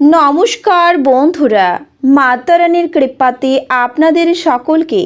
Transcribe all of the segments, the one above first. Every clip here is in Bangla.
নমস্কার বন্ধুরা মাতারানির কৃপাতে আপনাদের সকলকে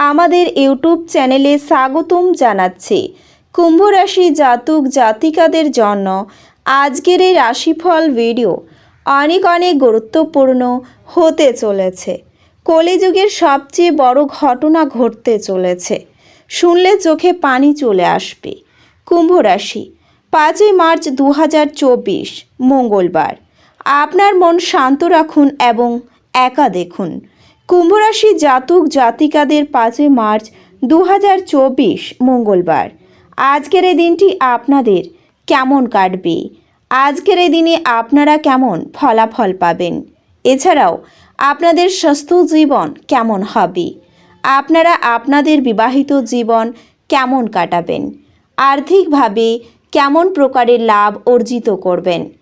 আমাদের ইউটিউব চ্যানেলে স্বাগতম জানাচ্ছি। কুম্ভ রাশি জাতক জাতিকাদের জন্য আজকের এই রাশিফল ভিডিও অনেক অনেক গুরুত্বপূর্ণ হতে চলেছে। কলিযুগের সবচেয়ে বড় ঘটনা ঘটতে চলেছে। শুনলে চোখে পানি চলে আসবে। কুম্ভ রাশি পাঁচই মার্চ দু হাজার চব্বিশ, মঙ্গলবার। আপনার মন শান্ত রাখুন এবং একা দেখুন। কুম্ভরাশি জাতক জাতিকাদের পাঁচই মার্চ দু হাজার চব্বিশ মঙ্গলবার। আজকের এই দিনটি আপনাদের কেমন কাটবে? আজকের এই দিনে আপনারা কেমন ফলাফল পাবেন? এছাড়াও আপনাদের স্বাস্থ্য জীবন কেমন হবে? আপনারা আপনাদের বিবাহিত জীবন কেমন কাটাবেন? আর্থিকভাবে কেমন প্রকারের লাভ অর্জিত করবেন?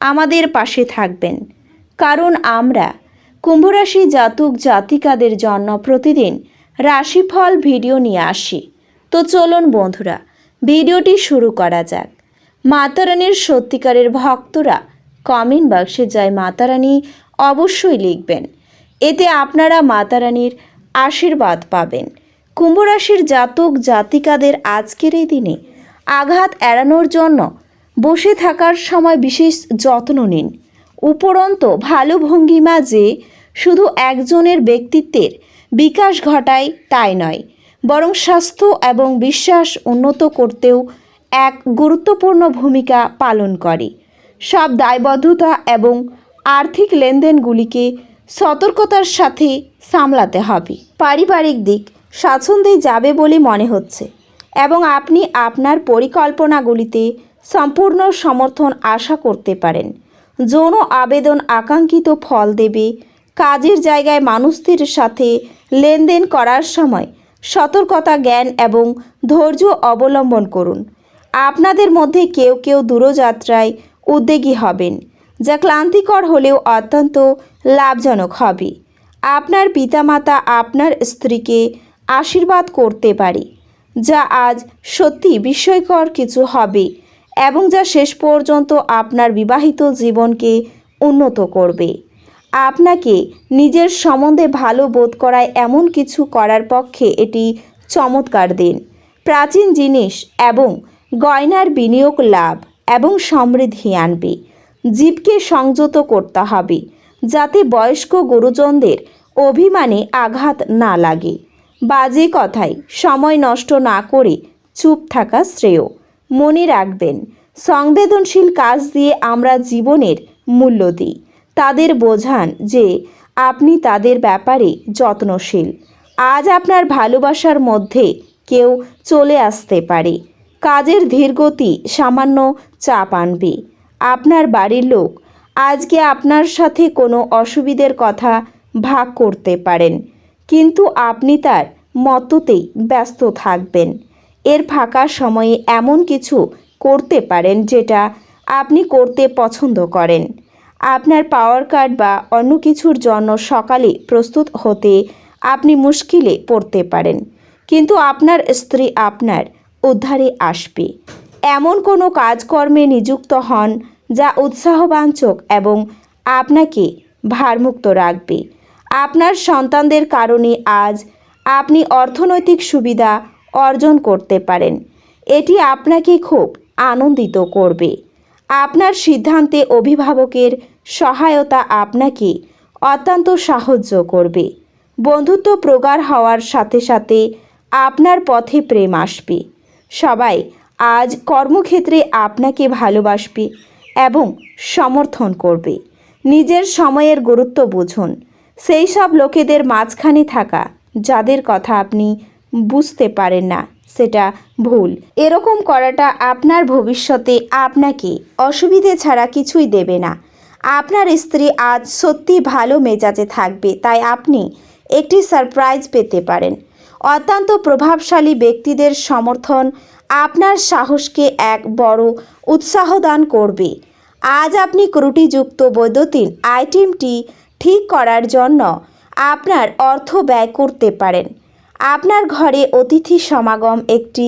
আমাদের পাশে থাকবেন। কারণ আমরা কুম্ভরাশি জাতক জাতিকাদের জন্য প্রতিদিন রাশিফল ভিডিও নিয়ে আসি। তো চলুন বন্ধুরা, ভিডিওটি শুরু করা যাক। মাতারানির সত্যিকারের ভক্তরা কমেন্ট বাক্সে যায় মাতারানী অবশ্যই লিখবেন। এতে আপনারা মাতারানীর আশীর্বাদ পাবেন। কুম্ভরাশির জাতক জাতিকাদের আজকের এই দিনে আঘাত এড়ানোর জন্য বসে থাকার সময় বিশেষ যত্ন নিন। উপরন্ত ভালো ভঙ্গিমা যে শুধু একজনের ব্যক্তিত্বের বিকাশ ঘটায় তাই নয়, বরং স্বাস্থ্য এবং বিশ্বাস উন্নত করতেও এক গুরুত্বপূর্ণ ভূমিকা পালন করে। সব দায়বদ্ধতা এবং আর্থিক লেনদেনগুলিকে সতর্কতার সাথে সামলাতে হবে। পারিবারিক দিক স্বাচ্ছন্দ্যে যাবে বলে মনে হচ্ছে এবং আপনি আপনার পরিকল্পনাগুলিতে সম্পূর্ণ সমর্থন আশা করতে পারেন। যৌন আবেদন আকাঙ্ক্ষিত ফল দেবে। কাজের জায়গায় মানুষদের সাথে লেনদেন করার সময় সতর্কতা, জ্ঞান এবং ধৈর্য অবলম্বন করুন। আপনাদের মধ্যে কেউ কেউ দূরযাত্রায় উদ্যোগী হবেন, যা ক্লান্তিকর হলেও অত্যন্ত লাভজনক হবে। আপনার পিতামাতা আপনার স্ত্রীকে আশীর্বাদ করতে পারে, যা আজ সত্যি বিস্ময়কর কিছু হবে। এবং যা শেষ পর্যন্ত আপনার বিবাহিত জীবনকে উন্নত করবে। আপনাকে নিজের সম্বন্ধে ভালো বোধ করায় এমন কিছু করার পক্ষে এটি চমৎকার দিন। প্রাচীন জিনিস এবং গয়নার বিনিয়োগ লাভ এবং সমৃদ্ধি আনবে। জীবকে সংযত করতে হবে যাতে বয়স্ক গুরুজনদের অভিমানে আঘাত না লাগে। বাজে কথায় সময় নষ্ট না করে চুপ থাকা শ্রেয়। মনে রাখবেন, সংবেদনশীল কাজ দিয়ে আমরা জীবনের মূল্য দিই। তাদের বোঝান যে আপনি তাদের ব্যাপারে যত্নশীল। আজ আপনার ভালোবাসার মধ্যে কেউ চলে আসতে পারে। কাজের ধীরগতি সামান্য চাপ আনবে। আপনার বাড়ির লোক আজকে আপনার সাথে কোনো অসুবিধের কথা ভাগ করতে পারেন, কিন্তু আপনি তার মততেই ব্যস্ত থাকবেন। এর ফাঁকা সময়ে এমন কিছু করতে পারেন যেটা আপনি করতে পছন্দ করেন। আপনার পাওয়ার কার্ড বা অন্য কিছুর জন্য সকালে প্রস্তুত হতে আপনি মুশকিলে পড়তে পারেন। কিন্তু আপনার স্ত্রী আপনার উদ্ধারে আসবে। এমন কোনো কাজকর্মে নিযুক্ত হন যা উৎসাহবাঞ্চক এবং আপনাকে ভারমুক্ত রাখবে। আপনার সন্তানদের কারণে আজ আপনি অর্থনৈতিক সুবিধা অর্জন করতে পারেন। এটি আপনাকে খুব আনন্দিত করবে। আপনার সিদ্ধান্তে অভিভাবকের সহায়তা আপনাকে অত্যন্ত সাহায্য করবে। বন্ধুত্ব প্রগাঢ় হওয়ার সাথে সাথে আপনার পথে প্রেম আসবে। সবাই আজ কর্মক্ষেত্রে আপনাকে ভালোবাসবে এবং সমর্থন করবে। নিজের সময়ের গুরুত্ব বুঝুন। সেই সব লোকেদের মাঝখানে থাকা, যাদের কথা আপনি বুঝতে পারেন না, সেটা ভুল। এরকম করাটা আপনার ভবিষ্যতে আপনাকে অসুবিধে ছাড়া কিছুই দেবে না। আপনার স্ত্রী আজ সত্যি ভালো মেজাজে থাকবে, তাই আপনি একটি সারপ্রাইজ পেতে পারেন। অত্যন্ত প্রভাবশালী ব্যক্তিদের সমর্থন আপনার সাহসকে এক বড় উৎসাহ দান করবে। আজ আপনি ত্রুটিযুক্ত বৈদ্যুতিন আইটেমটি ঠিক করার জন্য আপনার অর্থ ব্যয় করতে পারেন। আপনার ঘরে অতিথি সমাগম একটি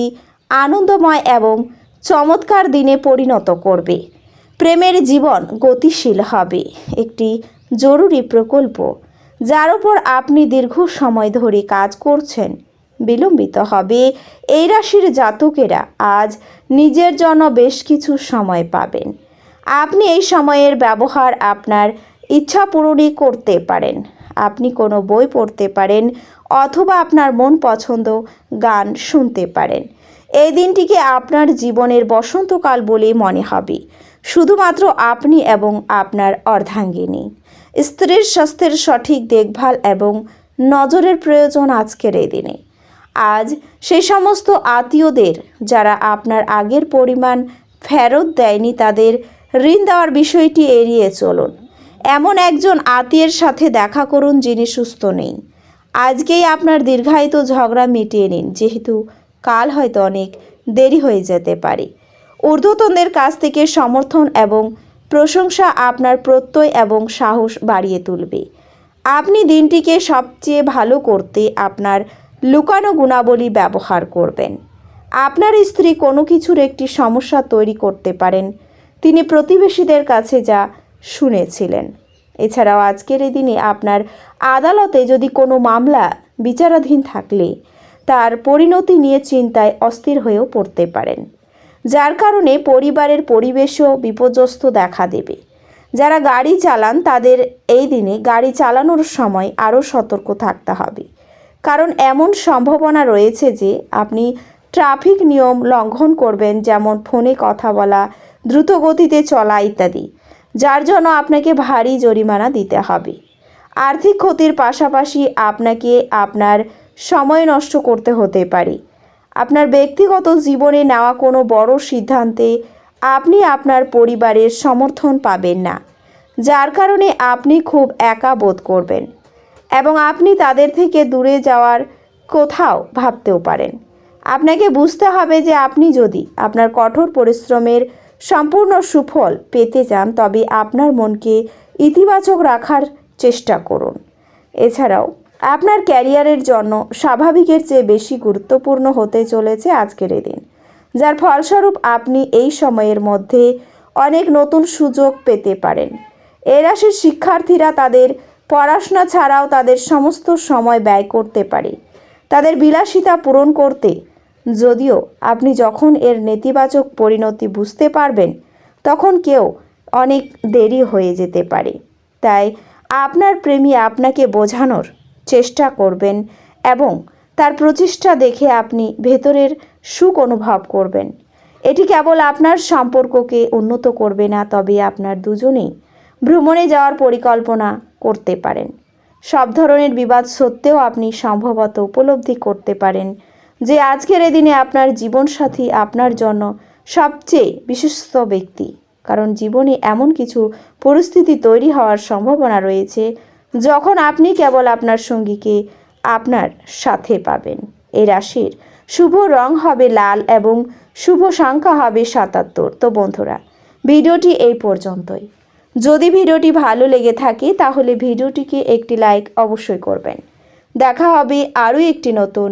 আনন্দময় এবং চমৎকার দিনে পরিণত করবে। প্রেমের জীবন গতিশীল হবে, একটি জরুরি প্রকল্প, যার উপর আপনি দীর্ঘ সময় ধরে কাজ করছেন, বিলম্বিত হবে। এই রাশির জাতকেরা আজ নিজের জন্য বেশ কিছু সময় পাবেন। আপনি এই সময়ের ব্যবহার আপনার ইচ্ছা পূরণই করতে পারেন। আপনি কোনো বই পড়তে পারেন অথবা আপনার মন পছন্দ গান শুনতে পারেন। এই দিনটিকে আপনার জীবনের বসন্তকাল বলে মনে হবে। শুধুমাত্র আপনি এবং আপনার অর্ধাঙ্গিনী। স্ত্রীর স্বাস্থ্যের সঠিক দেখভাল এবং নজরের প্রয়োজন আজকের এই দিনে। আজ সেই সমস্ত আত্মীয়দের যারা আপনার আগের পরিমাণ ফেরত দেয়নি তাদের ঋণ দেওয়ার বিষয়টি এড়িয়ে চলুন। এমন একজন আত্মীয়ের সাথে দেখা করুন যিনি সুস্থ নেই। আজকেই আপনার দীর্ঘায়িত ঝগড়া মিটিয়ে নিন, যেহেতু কাল হয়তো অনেক দেরি হয়ে যেতে পারে। ঊর্ধ্বতনদের কাছ থেকে সমর্থন এবং প্রশংসা আপনার প্রত্যয় এবং সাহস বাড়িয়ে তুলবে। আপনি দিনটিকে সবচেয়ে ভালো করতে আপনার লুকানো গুণাবলী ব্যবহার করবেন। আপনার স্ত্রী কোনো কিছুর একটি সমস্যা তৈরি করতে পারেন, তিনি প্রতিবেশীদের কাছে যা শুনেছিলেন। এছাড়াও আজকের এই দিনে আপনার আদালতে যদি কোনো মামলা বিচারাধীন থাকলে, তার পরিণতি নিয়ে চিন্তায় অস্থির হয়েও পড়তে পারেন। যার কারণে পরিবারের পরিবেশও বিপর্যস্ত দেখা দেবে। যারা গাড়ি চালান, তাদের এই দিনে গাড়ি চালানোর সময় আরও সতর্ক থাকতে হবে। কারণ এমন সম্ভাবনা রয়েছে যে, আপনি ট্রাফিক নিয়ম লঙ্ঘন করবেন, যেমন ফোনে কথা বলা, দ্রুত গতিতে চলা ইত্যাদি। যার জন্য আপনাকে ভারী জরিমানা দিতে হবে। আর্থিক ক্ষতির পাশাপাশি আপনাকে আপনার সময় নষ্ট করতে হতে পারে। আপনার ব্যক্তিগত জীবনে নেওয়া কোনো বড় সিদ্ধান্তে আপনি আপনার পরিবারের সমর্থন পাবেন না, যার কারণে আপনি খুব একা বোধ করবেন এবং আপনি তাদের থেকে দূরে যাওয়ার কোথাও ভাবতেও পারেন। আপনাকে বুঝতে হবে যে আপনি যদি আপনার কঠোর পরিশ্রমের সম্পূর্ণ সুফল পেতে চান, তবে আপনার মনকে ইতিবাচক রাখার চেষ্টা করুন। এছাড়াও, আপনার ক্যারিয়ারের জন্য স্বাভাবিকের চেয়ে বেশি গুরুত্বপূর্ণ হতে চলেছে আজকের এই দিন। যার ফলস্বরূপ আপনি এই সময়ের মধ্যে অনেক নতুন সুযোগ পেতে পারেন। এ রাশির শিক্ষার্থীরা তাদের পড়াশোনা ছাড়াও তাদের সমস্ত সময় ব্যয় করতে পারে। তাদের বিলাসিতা পূরণ করতে যদিও আপনি যখন এর নেতিবাচক পরিণতি বুঝতে পারবেন, তখন কেউ অনেক দেরি হয়ে যেতে পারে। তাই আপনার প্রেমী আপনাকে বোঝানোর চেষ্টা করবেন এবং তার প্রচেষ্টা দেখে আপনি ভেতরের সুখ অনুভব করবেন। এটি কেবল আপনার সম্পর্ককে উন্নত করবে না, তবে আপনার দুজনেই ভ্রমণে যাওয়ার পরিকল্পনা করতে পারেন। সব ধরনের বিবাদ সত্ত্বেও আপনি সম্ভবত উপলব্ধি করতে পারেন। যে আজকের এই দিনে আপনার জীবনসাথী আপনার জন্য সবচেয়ে বিশ্বস্ত ব্যক্তি। কারণ জীবনে এমন কিছু পরিস্থিতি তৈরি হওয়ার সম্ভাবনা রয়েছে, যখন আপনি কেবল আপনার সঙ্গীকে আপনার সাথে পাবেন। এই রাশির শুভ রং হবে লাল এবং শুভ সংখ্যা হবে সাতাত্তর। তো বন্ধুরা, ভিডিওটি এই পর্যন্তই। যদি ভিডিওটি ভালো লেগে থাকে, তাহলে ভিডিওটিকে একটি লাইক অবশ্যই করবেন। দেখা হবে আরও একটি নতুন